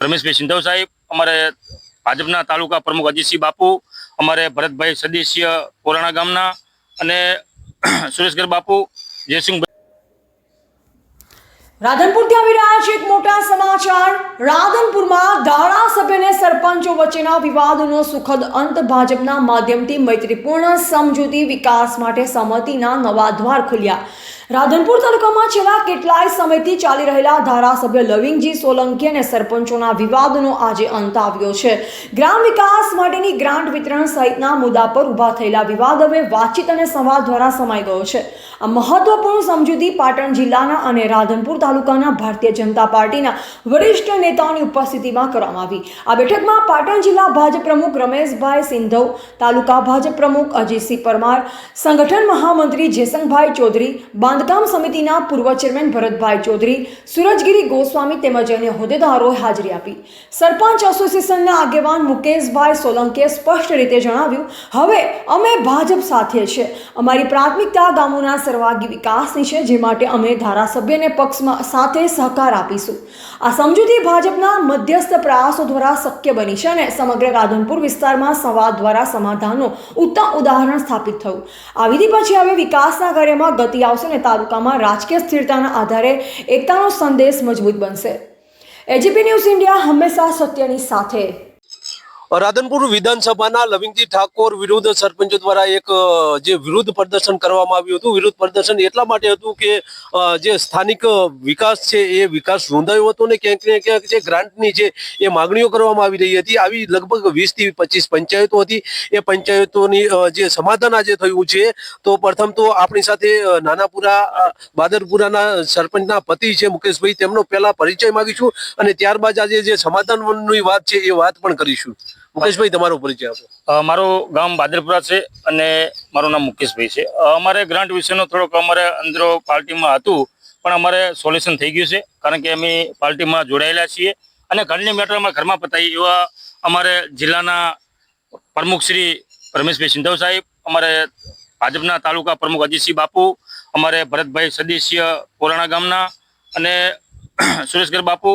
રમેશભાઈ સિંધવ સાહેબ, અમારે ભાજપના તાલુકા પ્રમુખ અજીતસિંહ બાપુ, અમારે ભરતભાઈ સદસ્ય કોરાણા ગામના અને સુરેશગર બાપુ, જયસિંહ રાધનપુરથી આવી રહ્યા છે એક મોટા સમાચાર. રાધનપુરમાં ધારાસભ્ય અને સરપંચો વચ્ચેના વિવાદનો સુખદ અંત ભાજપના માધ્યમથી મૈત્રીપૂર્ણ સમજૂતી વિકાસ માટે સંમતિના નવા દ્વાર ખુલ્યા. રાધનપુર તાલુકામાં છેલ્લા કેટલાય સમયથી ચાલી રહેલા ધારાસભ્ય લવિંગજી સોલંકી અને સરપંચોના વિવાદનો આજે અંત આવ્યો છે. ગ્રામ વિકાસ માટેની ગ્રાન્ટ વિતરણ સહિતના મુદ્દા પર ઊભા થયેલા વિવાદ હવે વાતચીત અને સંવાદ દ્વારા સમાઈ ગયો છે. આ મહત્વપૂર્ણ સમજૂતી પાટણ જિલ્લાના અને રાધનપુર તાલુકાના ભારતીય જનતા પાર્ટીના વરિષ્ઠ નેતાઓની ઉપસ્થિતિમાં કરવામાં આવી. આ બેઠકમાં પાટણ જિલ્લા ભાજપ પ્રમુખ રમેશભાઈ સિંધવ, તાલુકા ભાજપ પ્રમુખ અજીતસિંહ પરમાર, સંગઠન મહામંત્રી જેસંગભાઈ ચૌધરી બાંધકામ સમિતિના પૂર્વ ચેરમેન ભરતભાઈ ચૌધરી, સુરજગીરી ગોસ્વામી તેમજ અન્ય હોદ્દેદારોએ હાજરી આપી. સરપંચ એસોસિએશનના આગેવાન મુકેશભાઈ સોલંકીએ સ્પષ્ટ રીતે જણાવ્યું, હવે અમે ભાજપ સાથે છે. અમારી પ્રાથમિકતા ગામોના સર્વાગી વિકાસની છે, જે માટે અમે ધારાસભ્યને પક્ષમાં સાથે સહકાર આપીશું. આ સમજૂતી ભાજપના મધ્યસ્થ પ્રયાસો દ્વારા શક્ય બની છે અને સમગ્ર રાધનપુર વિસ્તારમાં સંવાદ દ્વારા સમાધાનનું ઉત્તમ ઉદાહરણ સ્થાપિત થયું. આ વિધિ પછી હવે વિકાસના કાર્યમાં ગતિ આવશે અને તાલુકામાં રાજકીય સ્થિરતાના આધારે એકતાનો સંદેશ મજબૂત બનશે. એજીપી ન્યૂઝ ઇન્ડિયા હંમેશા સત્યની સાથે. રાધનપુર વિધાનસભાના લવિંગજી ઠાકોર વિરુદ્ધ સરપંચો દ્વારા એક જે વિરુદ્ધ પ્રદર્શન કરવામાં આવ્યું હતું. વિરુદ્ધ પ્રદર્શન એટલા માટે હતું કે જે સ્થાનિક વિકાસ છે એ વિકાસ રૂંધાયો હતો ને ક્યાંક ને ક્યાંક જે ગ્રાન્ટની છે એ માગણીઓ કરવામાં આવી રહી હતી. આવી લગભગ વીસથી પચીસ પંચાયતો હતી. એ પંચાયતોની જે સમાધાન આજે થયું છે, તો પ્રથમ તો આપણી સાથે નાનાપુરા બાદરપુરાના સરપંચના પતિ છે મુકેશભાઈ. તેમનો પહેલા પરિચય માગીશું અને ત્યારબાદ આજે જે સમાધાનની વાત છે એ વાત પણ કરીશું. મુકેશભાઈ, તમારો પરિચય આપો. મારું ગામ બાદરપુરા છે અને મારું નામ મુકેશભાઈ છે. અમારે ગ્રાન્ટ વિશેનો થોડોક અમારે અંદરો પાર્ટીમાં હતું, પણ અમારે સોલ્યુશન થઈ ગયું છે, કારણ કે અમે પાર્ટીમાં જોડાયેલા છીએ. અને ઘરની મેટર અમારા ઘરમાં પતાવી એવા અમારે જિલ્લાના પ્રમુખ શ્રી રમેશભાઈ સિંધવ સાહેબ, અમારે ભાજપના તાલુકા પ્રમુખ અજીતસિંહ બાપુ, અમારે ભરતભાઈ સદસ્ય કોરાણા ગામના અને સુરેશગર બાપુ,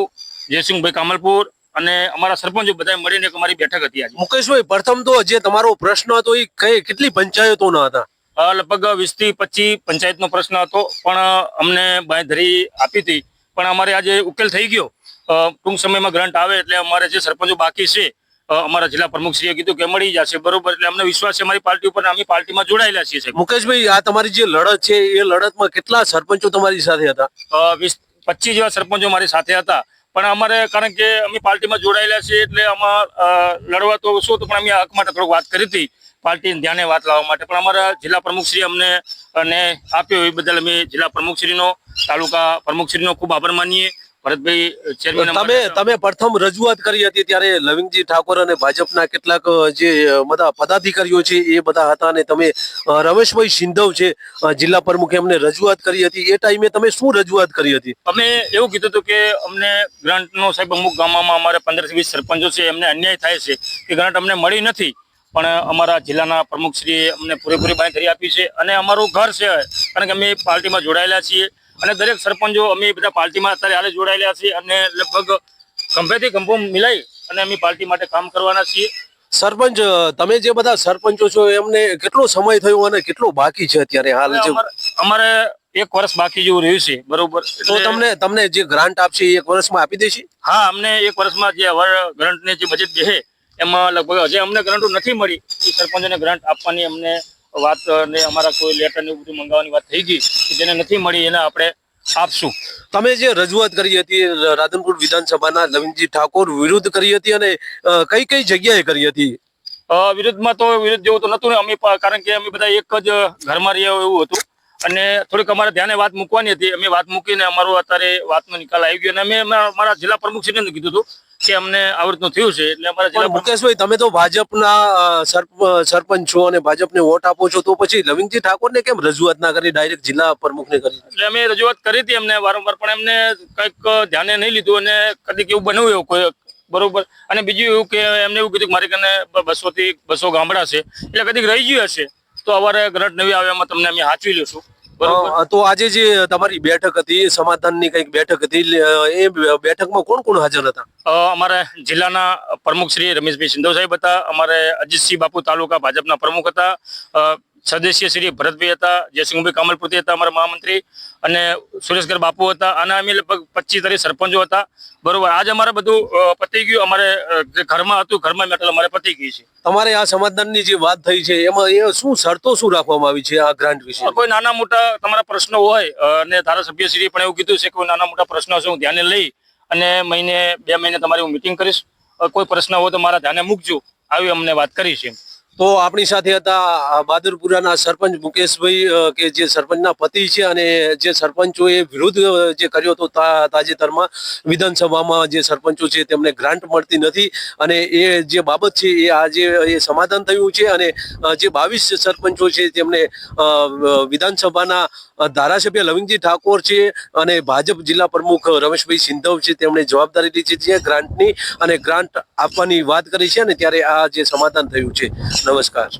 જયસિંહભાઈ કામલપુર અને અમારા સરપંચો બધા મળીને એક અમારી બેઠક હતી આજે. મુકેશભાઈ પ્રથમ તો જે તમારો પ્રશ્ન હતો એ કઈ કેટલી પંચાયતોના હતા? લગભગ વીસથી પચીસ પંચાયતનો પ્રશ્ન હતો પણ અમને બાંયધરી આપી હતી. પણ અમારે આજે ઉકેલ થઈ ગયો. ટૂંક સમયમાં ગ્રાન્ટ આવે એટલે અમારે જે સરપંચો બાકી છે અમારા જિલ્લા પ્રમુખશ્રીએ કીધું કે મળી જશે બરોબર? એટલે અમને વિશ્વાસ છે અમારી પાર્ટી ઉપર અમે પાર્ટીમાં જોડાયેલા છીએ મુકેશભાઈ આ તમારી જે લડત છે એ લડતમાં કેટલા સરપંચો તમારી સાથે હતા? વીસ પચીસ જેવા સરપંચો મારી સાથે હતા. પણ અમારે કારણ કે અમે પાર્ટીમાં જોડાયેલા છીએ એટલે આમાં લડવા તો શું હતું, પણ અમે હક માટે થોડુંક વાત કરી હતી પાર્ટીને ધ્યાને વાત લાવવા માટે. પણ અમારા જિલ્લા પ્રમુખશ્રી અમને અને આપ્યો એ બદલ અમે જિલ્લા પ્રમુખશ્રીનો, તાલુકા પ્રમુખશ્રીનો ખૂબ આભાર માનીએ. ભરતભાઈ ચેરમેન તમે તમે પ્રથમ રજૂઆત કરી હતી ત્યારે લવિંગજી ઠાકોર અને ભાજપના કેટલાક જે બધા પદાધિકારીઓ છે એ બધા હતા અને તમે રમેશભાઈ સિંધવ છે જિલ્લા પ્રમુખે એમને રજૂઆત કરી હતી. એ ટાઈમે તમે શું રજૂઆત કરી હતી? અમે એવું કીધું હતું કે અમને ગ્રાન્ટનો સાહેબ અમુક ગામમાં અમારે પંદરથી વીસ સરપંચો છે એમને અન્યાય થાય છે કે ગ્રાન્ટ અમને મળી નથી. પણ અમારા જિલ્લાના પ્રમુખશ્રીએ અમને પૂરેપૂરી બાંયધરી આપી છે અને અમારું ઘર છે કારણ કે અમે પાર્ટીમાં જોડાયેલા છીએ. અને દરેક સરપંચો અમે બધા પાર્ટીમાં અત્યારે હાલે જોડાયેલા છીએ અને લગભગ ખંભેથી ખંભો મિલાઈ અને અમે પાર્ટી માટે કામ કરવાના છીએ. સરપંચ તમે જે બધા સરપંચો છો એમને કેટલો સમય થયો અને કેટલો બાકી છે અત્યારે હાલ અમારે એક વર્ષ બાકી જેવું રહ્યું છે બરોબર. તો તમને તમને જે ગ્રાન્ટ આપશે એક વર્ષમાં આપી દેશે? હા અમને એક વર્ષમાં જે અવર ગ્રાન્ટની જે બજેટ છે એમાં લગભગ હજી અમને ગ્રાન્ટ નથી મળી. એ સરપંચોને ગ્રાન્ટ આપવાની અમને વાત ને અમારા કોઈ લેટર ને એવું બધું મંગાવવાની વાત થઈ ગઈ કે જેને નથી મળી એને આપણે આપશું. તમે જે રજૂઆત કરી હતી રાધનપુર વિધાનસભાના નવીનજી ઠાકોર વિરુદ્ધ કરી હતી અને કઈ કઈ જગ્યાએ કરી હતી? વિરુદ્ધમાં તો વિરુદ્ધ જેવું તો નતું ને અમે કારણ કે અમે બધા એક જ ઘરમાં રહ્યા એવું હતું. અને થોડીક અમારે ધ્યાને વાત મૂકવાની હતી. અમે વાત મૂકીને અમારો અત્યારે વાતનો નિકાલ આવી ગયો અને અમે અમારા જિલ્લા જિલ્લા પ્રમુખશ્રીને કીધું હતું કે અમને આવડતું થયું છે એટલે અમારા જિલ્લા મુકેશભાઈ તમે તો ભાજપના સરપ- સરપંચ છો અને ભાજપને વોટ આપો છો તો પછી લવિંગજી ઠાકોરને કેમ રજૂઆત ના કરી ડાયરેક્ટ જિલ્લા પ્રમુખને કરી? એટલે અમે રજૂઆત કરી હતી એમને વારંવાર પણ એમને કંઈક ધ્યાને નહીં લીધું અને કદીક એવું બન્યું એવું કોઈ બરોબર. અને બીજું એવું કે એમને એવું કીધું કે મારી કને બસો થી બસો ગામડા છે એટલે કદીક રહી ગયું હશે તો અમારે ગ્રંટ નવી આવે એમાં તમને અમે હાચવી લઈશું. તો આજે જે તમારી બેઠક હતી સમાધાનની કંઈક બેઠક હતી એ બેઠકમાં કોણ કોણ હાજર હતા? અમારે જિલ્લાના પ્રમુખ શ્રી રમેશભાઈ સિંધો સાહેબ હતા અમારે અજીતસિંહ બાપુ તાલુકા ભાજપના પ્રમુખ હતા સદસ્ય શ્રી ભરતભાઈ હતા જયસિંહભાઈ કામલપુરથી હતા અમારા મહામંત્રી અને સુરેશગર બાપુ હતા. અને અમે લગભગ પચીસ તારીખ સરપંચો હતા. બરોબર આજે અમારે બધું પતી ગયું. અમારે જે ઘરમાં હતું ઘરમાં મેટલ અમારે પતી ગઈ છે. તમારે આ સમાધાનની જે વાત થઈ છે એમાં એ શું શરતો શું રાખવામાં આવી છે આ ગ્રાન્ટ વિશે? કોઈ નાના મોટા તમારા પ્રશ્નો હોય અને અને ધારાસભ્યશ્રીએ પણ એવું કીધું છે કે કોઈ નાના મોટા પ્રશ્નો છે હું ધ્યાને લઈ અને મહિને બે મહિને તમારી હું મિટિંગ કરીશ. કોઈ પ્રશ્ન હોય તો મારા ધ્યાને મૂકજો. આવી અમને વાત કરી છે. તો આપણી સાથે હતા બહાદુરપુરાના સરપંચ મુકેશભાઈ કે જે સરપંચના પતિ છે અને જે સરપંચોએ વિરોધ જે કર્યો હતો તાજેતરમાં વિધાનસભામાં જે સરપંચો છે તેમને ગ્રાન્ટ મળતી નથી અને એ જે બાબત છે એ આજે એ સમાધાન થયું છે અને જે બાવીસ સરપંચો છે તેમને વિધાનસભાના ધારાસભ્ય લવિંગજી ઠાકોર છે અને ભાજપ જિલ્લા પ્રમુખ રમેશભાઈ સિંધવ છે તેમણે જવાબદારી લીધી છે ગ્રાન્ટની અને ગ્રાન્ટ આપવાની વાત કરી છે અને ત્યારે આ જે સમાધાન થયું છે. નમસ્કાર.